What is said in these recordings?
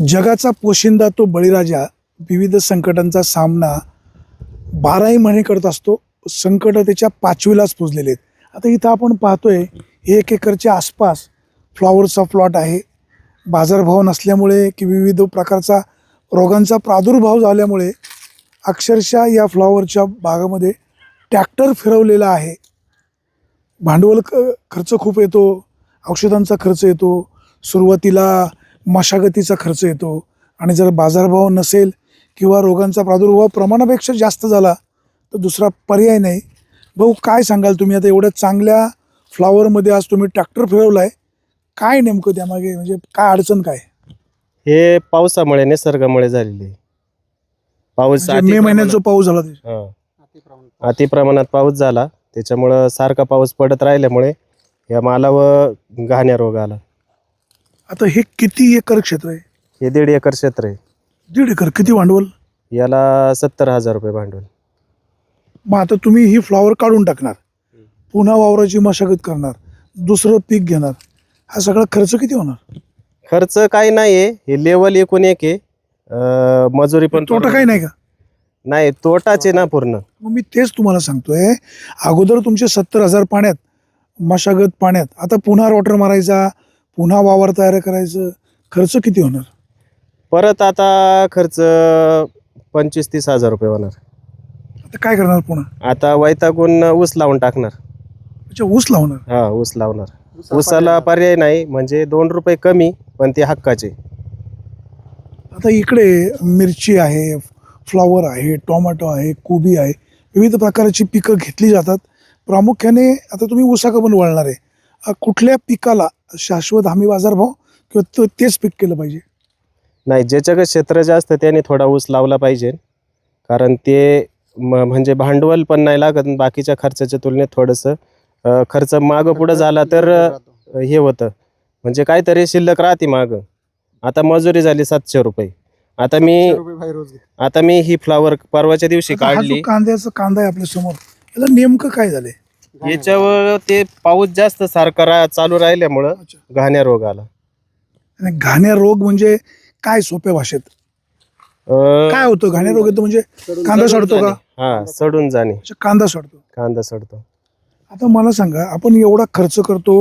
जगाचा पोशिंदा तो बळीराजा विविध संकटांचा सामना बाराही महिने करत असतो. संकट त्याच्या पाचवीलाच पुजलेले आहेत. आता इथं आपण पाहतोय एक एकरच्या आसपास फ्लॉवरचा प्लॉट आहे. बाजारभाव नसल्यामुळे की विविध प्रकारचा रोगांचा प्रादुर्भाव झाल्यामुळे अक्षरशः या फ्लॉवरच्या बागामध्ये ट्रॅक्टर फिरवलेला आहे. भांडवल क खर्च खूप येतो औषधांचा खर्च येतो. सुरुवातीला मशागतीचा खर्च येतो. आणि जर बाजारभाव नसेल किंवा रोगांचा प्रादुर्भाव प्रमाणापेक्षा जास्त झाला तर दुसरा पर्याय नाही. भाऊ काय सांगाल तुम्ही? आता एवढ्या चांगल्या फ्लॉवरमध्ये आज तुम्ही ट्रॅक्टर फिरवला आहे काय नेमकं त्यामागे? म्हणजे काय अडचण काय? हे पावसामुळे निसर्गामुळे झालेले आहे. पाऊस म्हणजे मे महिन्यात जो पाऊस झाला ते. हा. अति प्रमाणात पाऊस झाला. त्याच्यामुळं सारखा पाऊस पडत राहिल्यामुळे या मालावर घाण्या रोग आला. आता हे किती एकर क्षेत्र आहे? हे दीड एकर क्षेत्र आहे. दीड एकर किती भांडवल? याला सत्तर हजार रुपये भांडवल. मग आता तुम्ही ही फ्लॉवर काढून टाकणार पुन्हा वावराची मशागत करणार दुसरं पीक घेणार हा सगळा खर्च किती होणार? खर्च काही नाहीये हे लेवल एकूण एक आहे. अं, मजुरी पण तोटा काही नाही का? नाही तोटाच आहे ना पूर्ण. मग मी तेच तुम्हाला सांगतोय अगोदर तुमचे सत्तर हजार पाण्यात मशागत पाण्यात आता पुन्हा रोटर मारायचा पुन्हा वावर तयार करायचं खर्च किती होणार? परत आता खर्च पंचवीस तीस हजार रुपये होणार. आता काय करणार पुन्हा? आता वैतागून ऊस लावून टाकणार. अच्छा ऊस लावणार? हा ऊस लावणार. ऊसाला पर्याय नाही म्हणजे दोन रुपये कमी पण ते हक्काचे. आता इकडे मिरची आहे फ्लॉवर आहे टोमॅटो आहे कोबी आहे विविध प्रकारची पिकं घेतली जातात. प्रामुख्याने आता तुम्ही ऊसाका पण वळणार आहे. कुठल्या पिकाला शाश्वत हमी बाजारभाव किंवा तो- तेच पीक केलं पाहिजे? नाही ज्याच्याकडे क्षेत्र जास्त त्याने थोडा ऊस लावला पाहिजे. कारण ते म्हणजे भांडवल पण नाही लागत आणि बाकीच्या खर्चाच्या तुलनेत थोडंसं खर्च मागं पुढं झाला तर हे होतं. म्हणजे काहीतरी शिल्लक राहते मागं. आता मजुरी झाली सातशे रुपये. आता मी आता मी ही फ्लावर परवाच्या दिवशी काढली. कांद्याचा कांदा आहे आपल्यासमोर याला नेमकं काय झालंय? याच्यावर ते पाऊस जास्त सारखा रा चालू राहिल्यामुळं अच्छा. घाण्या रोग आला. आणि घाण्या रोग म्हणजे काय सोप्या भाषेत? अं, काय होतं? घाण्या रोग येतो म्हणजे कांदा सडतो का? हा सडून जाणे. अच्छा, कांदा सडतो. कांदा सडतो. आता मला सांगा आपण एवढा खर्च करतो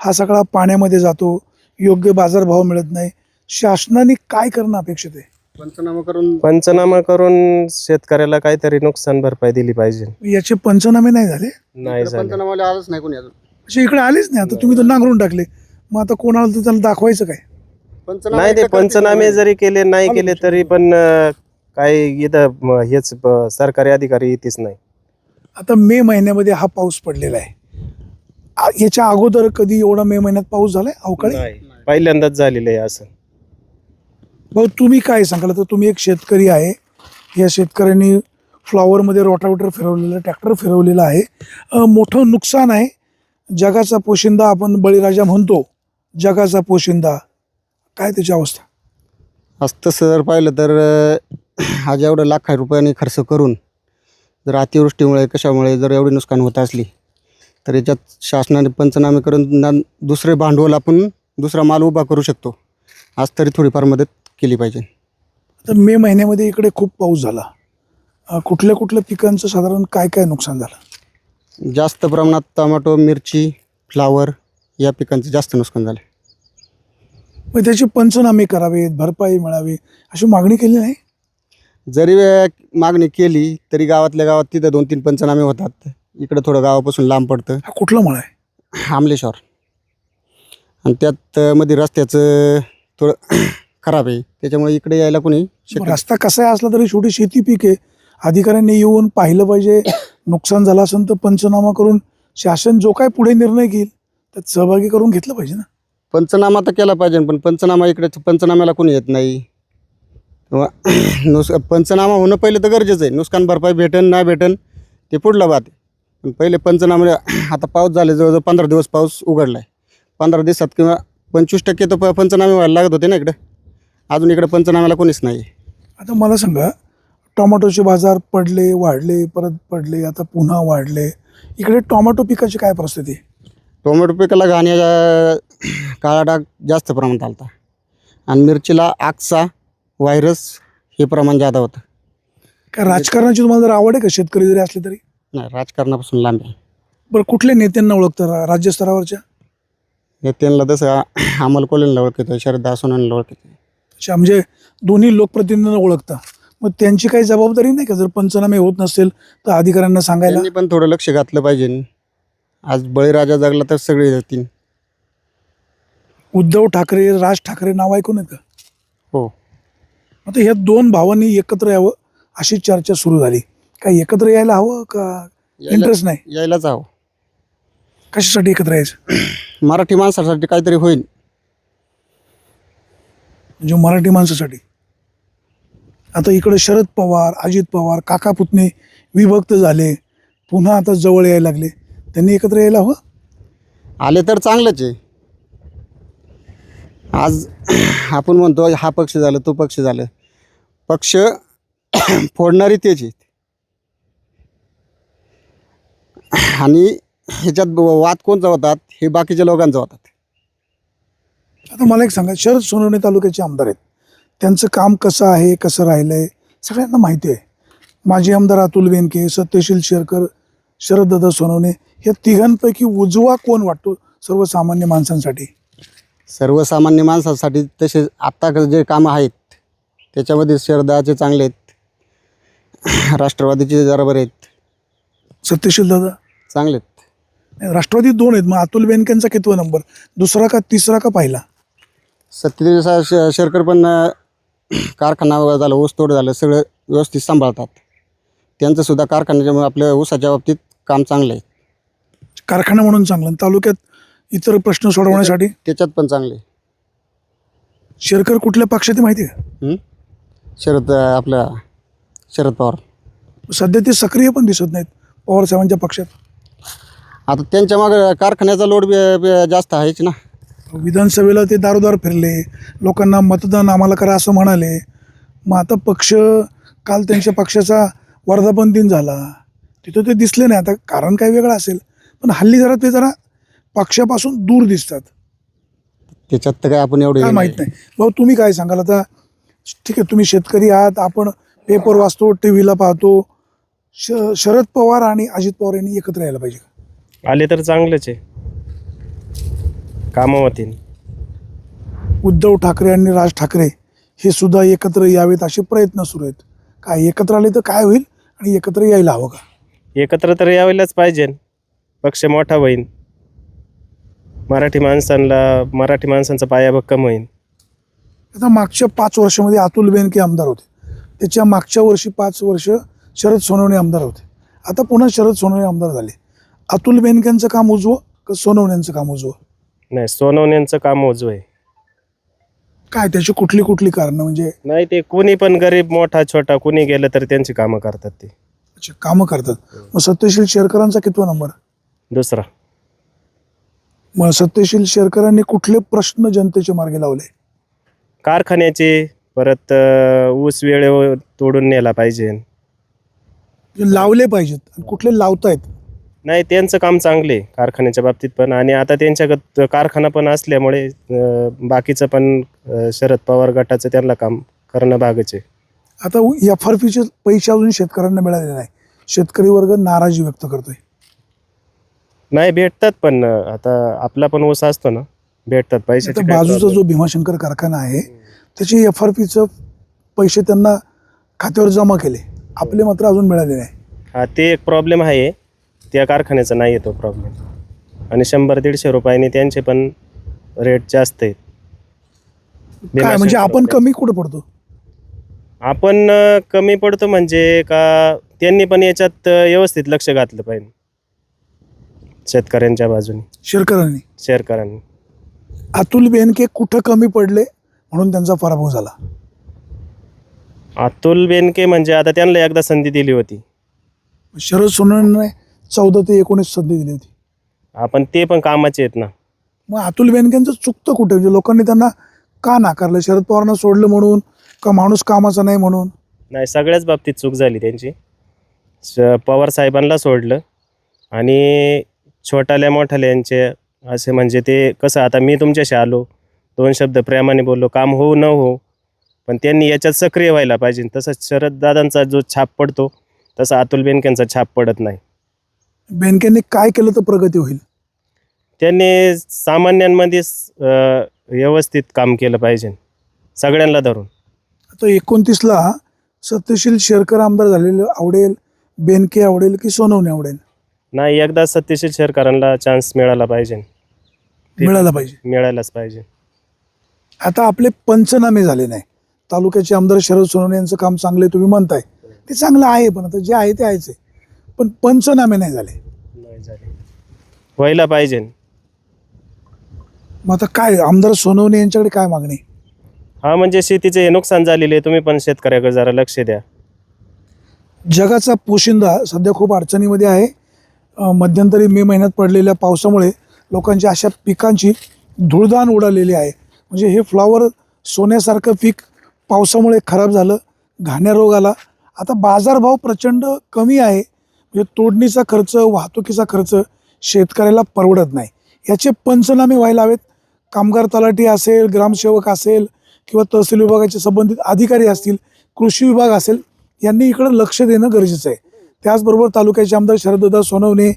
हा सगळा पाण्यामध्ये जातो योग्य बाजारभाव मिळत नाही शासनाने काय करणं अपेक्षित आहे? पंचनामा करून पंचनामा करून शेतकऱ्याला काहीतरी नुकसान भरपाई दिली पाहिजे. याचे पंचनामे नाही झाले? नाही इकडे झालं. पंचनामाला आलंच नाही कोणी अजून. असे इकडे आलेच नाही. आता तुम्ही तर नांगरून टाकले. मग आता कोणाला तर त्याला दाखवायचं काय? पंचनामा नाही ते पंचनामे. जरी केले नाही केले तरी पण अं, काही इथं म, हेच ब- सरकारी अधिकारी येतेच नाही. आता मे महिन्यामध्ये हा पाऊस पडलेला आहे. आ- याच्या अगोदर कधी एवढा मे महिन्यात पाऊस झालाय? अवकाळी? नाही. पहिल्यांदाच झालेलं आहे असं. भाऊ तुम्ही काय सांगाल? तर तुम्ही एक शेतकरी आहे. या शेतकऱ्यांनी फ्लॉवरमध्ये रोटावेटर फिरवलेलं ट्रॅक्टर फिरवलेलं आहे. मोठं नुकसान आहे. जगाचा पोशिंदा आपण बळीराजा म्हणतो. जगाचा पोशिंदा. काय त्याची अवस्था? आज तसं जर पाहिलं तर आज एवढं लाख रुपयांनी खर्च करून जर अतिवृष्टीमुळे कशामुळे जर एवढी नुकसान होत असली तर याच्यात शासनाने पंचनामे करून दुसरे भांडवल आपण दुसरा माल उभा करू शकतो. आज तरी थोडीफार मदत केली पाहिजे? तर मे महिन्यामध्ये इकडे खूप पाऊस झाला. अ, कुठल्या कुठल्या पिकांचं साधारण काय काय नुकसान झालं? जास्त प्रमाणात टमाटो मिरची फ्लावर या पिकांचं जास्त नुकसान झालं. मग त्याचे पंचनामे करावेत भरपाई मिळावी अशी मागणी केली नाही? जरी मागणी केली तरी गावातल्या गावात तिथं दोन तीन पंचनामे होतात. इकडं थोडं गावापासून लांब पडतं. हा कुठला मळा आहे? आमलेश्वर. आणि त्यात अ, मध्ये रस्त्याचं थोडं खराब आहे. त्याच्यामुळे इकडे यायला कोणी शकत रस्ता कसा असला तरी शेवटी शेती पीक आहे. अधिकाऱ्यांनी येऊन पाहिलं पाहिजे. नुकसान झालं असेल तर पंचनामा करून शासन जो काय पुढे निर्णय घेईल त्यात सहभागी करून घेतलं पाहिजे ना. पंचनामा तर केला पाहिजे पण पंचनामा इकडे पंचनाम्याला कोणी येत नाही. किंवा नुस पंचनामा होणं पहिलं तर गरजेचं आहे. नुकसान भरपाई भेटन नाही भेटन ते पुढलं बात आहे. पण पहिले पंचनामे आता पाऊस झाले जवळजवळ पंधरा दिवस पाऊस उघडला आहे पंधरा दिवसात किंवा पंचवीस टक्के तर प- पंचनामे व्हायला लागत होते ना इकडं. अजून इकडे पंचनाम्याला कोणीच नाही. आता मला सांगा टोमॅटोचे बाजार पडले वाढले परत पडले आता पुन्हा वाढले. इकडे टोमॅटो पिकाची काय परिस्थिती? टोमॅटो पिकाला घाण्याचा काळा डाग जास्त प्रमाणात आलता. आणि मिरचीला आगचा व्हायरस हे प्रमाण जादा होतं. काय राजकारणाची तुम्हाला जर आवड आहे का शेतकरी जरी असले तरी? नाही राजकारणापासून लांब आहे. बरं कुठल्या नेत्यांना ओळखतं रा- राज्यस्तरावरच्या? नेत्यांना तसं अमोल कोलेनला ओळखतं शरद दासोनांना ओळखतं अच्छा म्हणजे दोन्ही लोकप्रतिनिधींना ओळखता. मग त्यांची काही जबाबदारी नाही का? जर पंचनामे होत नसेल तर अधिकाऱ्यांना सांगायला? त्यांनी पण थोडं लक्ष घातलं पाहिजे. आज बळीराजा जगला तर सगळे जातील. उद्धव ठाकरे राज ठाकरे नाव ऐकून येतं? हो. आता ह्या दोन भावांनी एकत्र यावं अशी चर्चा सुरू झाली. काय एकत्र यायला हवं का यायला इंटरेस्ट नाही? यायलाच हवं. कशासाठी एकत्र यायचं? मराठी माणसासाठी काहीतरी होईल. म्हणजे मराठी माणसासाठी. आता इकडे शरद पवार अजित पवार काका पुतणे विभक्त झाले. पुन्हा आता जवळ यायला लागले. त्यांनी एकत्र यायला हवं? आले तर चांगलंच आहे. आज आपण म्हणतो हा पक्ष झालं तो पक्ष झालं. पक्ष फोडणारी तेच आहेत. आणि ह्याच्यात वाद कोणचा होतात? हे बाकीच्या लोकांचा होतात. आता मला एक सांगा शरद सोनवणे तालुक्याचे आमदार आहेत. त्यांचं काम कसं आहे कसं राहिलं आहे सगळ्यांना माहिती आहे. माजी आमदार अतुल बेनके सत्यशील शेरकर शरददादा सोनवणे या तिघांपैकी उजवा कोण वाटतो सर्वसामान्य माणसांसाठी? सर्वसामान्य माणसासाठी तसे आत्ता जे कामं आहेत त्याच्यामध्ये शरदाचे चांगले आहेत. राष्ट्रवादीचे जरा बरे आहेत. सत्यशील दादा? चांगले आहेत. राष्ट्रवादी दोन आहेत मग अतुल बेनकेंचा कितवा नंबर? दुसरा का तिसरा का पहिला? सत्यदेव श शेरकर पण कारखाना वगैरे झालं ऊसतोड झालं सगळं व्यवस्थित सांभाळतात. त्यांचं सुद्धा कारखान्याच्या आपल्या ऊसाच्या बाबतीत काम चांगलं आहे. कारखाना म्हणून चांगलं आणि तालुक्यात इतर प्रश्न सोडवण्यासाठी? त्याच्यात पण चांगले. शेरकर कुठल्या पक्षात आहे माहिती आहे? हं? शरद अं, आपलं शरद पवार. सध्या ते सक्रिय पण दिसत नाहीत पवार साहेबांच्या पक्षात. आता त्यांच्या मागे कारखान्याचा लोड बी- बी- जास्त आहेच ना. विधानसभेला ते दारोदार फिरले. लोकांना मतदान आम्हाला करा असं म्हणाले. मग आता पक्ष काल त्यांच्या पक्षाचा वर्धापन दिन झाला. तिथं ते दिसले नाही. आता कारण काय वेगळं असेल. पण हल्ली जरा ते जरा पक्षापासून दूर दिसतात. त्याच्यात तर काय आपण काय एवढे माहीत नाही. भाऊ तुम्ही काय सांगाल? आता ठीक आहे तुम्ही शेतकरी आहात. आपण पेपर वाचतो टी व्हीला पाहतो. श शरद पवार आणि अजित पवार यांनी एकत्र यायला पाहिजे. आले तर चांगलंच आहे. कामं होतील उद्धव ठाकरे आणि राज ठाकरे हे सुद्धा एकत्र यावेत असे प्रयत्न सुरू आहेत. काय एकत्र आले तर काय होईल आणि एकत्र यायला हवं का? एकत्र तर यायलाच पाहिजे. पक्ष मोठा होईल मराठी माणसांना मराठी माणसांचा पाया भक्कम होईल आता मागच्या पाच वर्षामध्ये अतुल बेनके आमदार होते. त्याच्या मागच्या वर्षी पाच वर्ष शरद सोनवणे आमदार होते. आता पुन्हा शरद सोनवणे आमदार झाले. अतुल बेनकेंचं काम उजवं का सोनवण्यांचं काम उजवं? नाही सोनवण्यांचं काम ओझं आहे काय त्याची कुठली कुठली कारणं? म्हणजे नाही ते कोणी पण गरीब मोठा छोटा कोणी गेलं तर त्यांची कामं करतात ते. अच्छा कामं करतात. मग सत्यशील शेरकरांचा कितवा नंबर? दुसरा. मग सत्यशील शेरकरांनी कुठले प्रश्न जनतेचे मार्गी लावले? कारखान्याचे परत अं, ऊस वेळेवर तोडून नेला पाहिजे. जे लावले पाहिजेत. आणि कुठले लावतायत? नाही त्यांचं काम चांगले कारखान्याच्या बाबतीत पण. आणि आता त्यांच्याकडं कारखाना पण असल्यामुळे अं, बाकीचं पण अं, शरद पवार गटाचं त्यांना काम करणं भागच आहे. आता एफ आर पीचे पैसे अजून शेतकऱ्यांना मिळालेले नाही. शेतकरी वर्ग नाराजी व्यक्त करतोय. नाही भेटतात पण अं, आता आपला पण ऊस असतो ना भेटतात पैसे आता बाजूचा जो भीमाशंकर कारखाना आहे त्याचे एफ आर पीचं पैसे त्यांना खात्यावर जमा केले. आपले मात्र अजून मिळाले नाही. हा ते एक प्रॉब्लेम आहे. त्या कारखान्याचा नाही आहे तो प्रॉब्लेम आणि शंभर दीडशे रुपयांनी त्यांचे पण रेट जास्त आहेत. काय म्हणजे आपण कमी कुठं पडतो? आपण अं, कमी पडतो म्हणजे का त्यांनी पण याच्यात अं, व्यवस्थित लक्ष घातलं पाहिजे. शेतकऱ्यांच्या बाजूने. शेरकरांनी? शेअरकरांनी अतुल बेनके कुठं कमी पडले म्हणून त्यांचा पराभव झाला? अतुल बेनके म्हणजे आता त्यांना एकदा संधी दिली होती. शरद सोनवणेने चौदा ते एकोणीस संधी दिली होती. आपण ते पण कामाचे आहेत ना. मग अतुल बेनकेंचं चुकतं कुठे? म्हणजे लोकांनी त्यांना का नाकारलं? शरद पवारांना सोडलं म्हणून? का माणूस कामाचा नाही म्हणून? नाही सगळ्याच बाबतीत चूक झाली त्यांची. पवार साहेबांना सोडलं आणि छोटाल्या मोठाल्या यांचे असे म्हणजे ते कसं आता मी तुमच्याशी आलो दोन शब्द प्रेमाने बोललो काम हो न हो पण त्यांनी याच्यात सक्रिय व्हायला पाहिजे. तसंच शरददादांचा जो छाप पडतो तसा अतुल बेनकेंचा छाप पडत नाही. बेनकेंनी काय केलं तर प्रगती होईल? त्यांनी सामान्यांमध्ये अं, व्यवस्थित काम केलं पाहिजे. सगळ्यांना धरून. आता एकोणतीसला सत्यशील शेरकर आमदार झालेले आवडेल बेनके आवडेल की सोनवणे आवडेल? नाही एकदा सत्यशील शेरकरांना चान्स मिळाला पाहिजे. ते- मिळाला पाहिजे. मिळायलाच पाहिजे. आता आपले पंचनामे झाले नाही. तालुक्याचे आमदार शरद सोनवणे यांचं काम चांगलं आहे तुम्ही म्हणताय. ते चांगलं आहे पण आता जे आहे ते आहेच आहे. पण पंचनामे नाही झाले. नाही झाले. व्हायला पाहिजे. मग आता काय आमदार सोनवणे यांच्याकडे काय मागणी? हा म्हणजे शेतीचे हे नुकसान झालेले आहे, तुम्ही पण शेतकऱ्याकडे जरा लक्ष द्या. जगाचा पोशिंदा सध्या खूप अडचणीमध्ये आहे. अं, मध्यंतरी मे महिन्यात पडलेल्या पावसामुळे लोकांच्या अशा पिकांची धुळदाण उडालेली आहे. म्हणजे हे फ्लॉवर सोन्यासारखं पीक पावसामुळे खराब झालं घाण्या रोग आला. आता बाजारभाव प्रचंड कमी आहे. तोडणीचा खर्च वाहतुकीचा खर्च शेतकऱ्याला परवडत नाही. याचे पंचनामे व्हायला हवेत. कामगार तलाठी असेल ग्रामसेवक असेल किंवा तहसील विभागाचे संबंधित अधिकारी असतील कृषी विभाग असेल यांनी इकडं लक्ष देणं गरजेचं आहे. त्याचबरोबर तालुक्याचे आमदार शरददा सोनवणे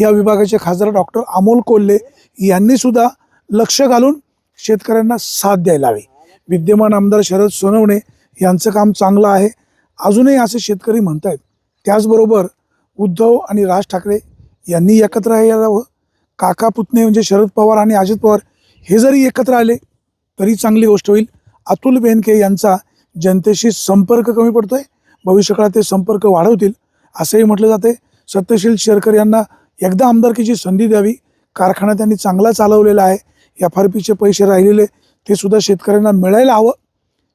या विभागाचे खासदार डॉक्टर अमोल कोल्हे यांनी सुद्धा लक्ष घालून शेतकऱ्यांना साथ द्यायला हवी. विद्यमान आमदार शरद सोनवणे यांचं काम चांगलं आहे. अजूनही असे शेतकरी म्हणत आहेत त्याचबरोबर उद्धव आणि राज ठाकरे यांनी एकत्र यावं. काका पुतणे म्हणजे शरद पवार आणि अजित पवार हे जरी एकत्र आले तरी चांगली गोष्ट होईल. अतुल बेनके यांचा जनतेशी संपर्क कमी पडतोय. भविष्यकाळात ते संपर्क वाढवतील असंही म्हटलं जाते सत्यशील शेरकर यांना एकदा आमदारकीची संधी द्यावी. कारखाना त्यांनी चांगला चालवलेला आहे. एफ आर पीचे पैसे राहिलेले ते सुद्धा शेतकऱ्यांना मिळायला हवं.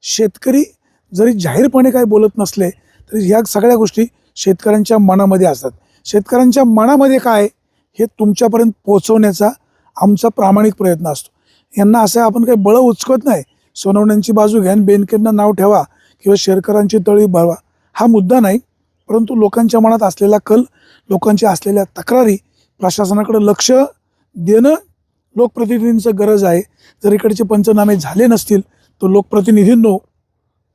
शेतकरी जरी जाहीरपणे काही बोलत नसले तरी ह्या सगळ्या गोष्टी शेतकऱ्यांच्या मनामध्ये असतात. शेतकऱ्यांच्या मनामध्ये काय हे तुमच्यापर्यंत पोचवण्याचा आमचा प्रामाणिक प्रयत्न असतो. यांना असं आपण काही बळं उचकत नाही. सोनवण्यांची बाजू घ्या बेनकेंना नाव ठेवा किंवा शेरकरांची तळी भरवा. हा मुद्दा नाही परंतु लोकांच्या मनात असलेला कल लोकांच्या असलेल्या तक्रारी प्रशासनाकडे लक्ष देणं लोकप्रतिनिधींचं गरज आहे. जर इकडचे पंचनामे झाले नसतील तर लोकप्रतिनिधींनो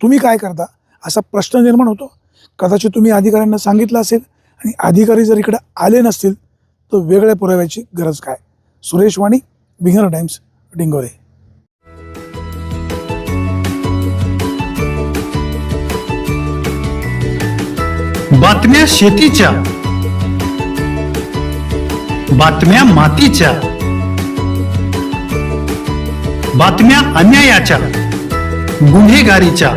तुम्ही काय करता? असा प्रश्न निर्माण होतो. कदाचित तुम्ही अधिकाऱ्यांना सांगितलं असेल आणि अधिकारी जर इकडे आले नसतील तर वेगळ्या पुराव्याची गरज काय? सुरेश वाणी बिहार टाइम्स डिंगोरे. बातम्या शेतीच्या बातम्या मातीच्या बातम्या अन्यायाच्या गुन्हेगारीच्या.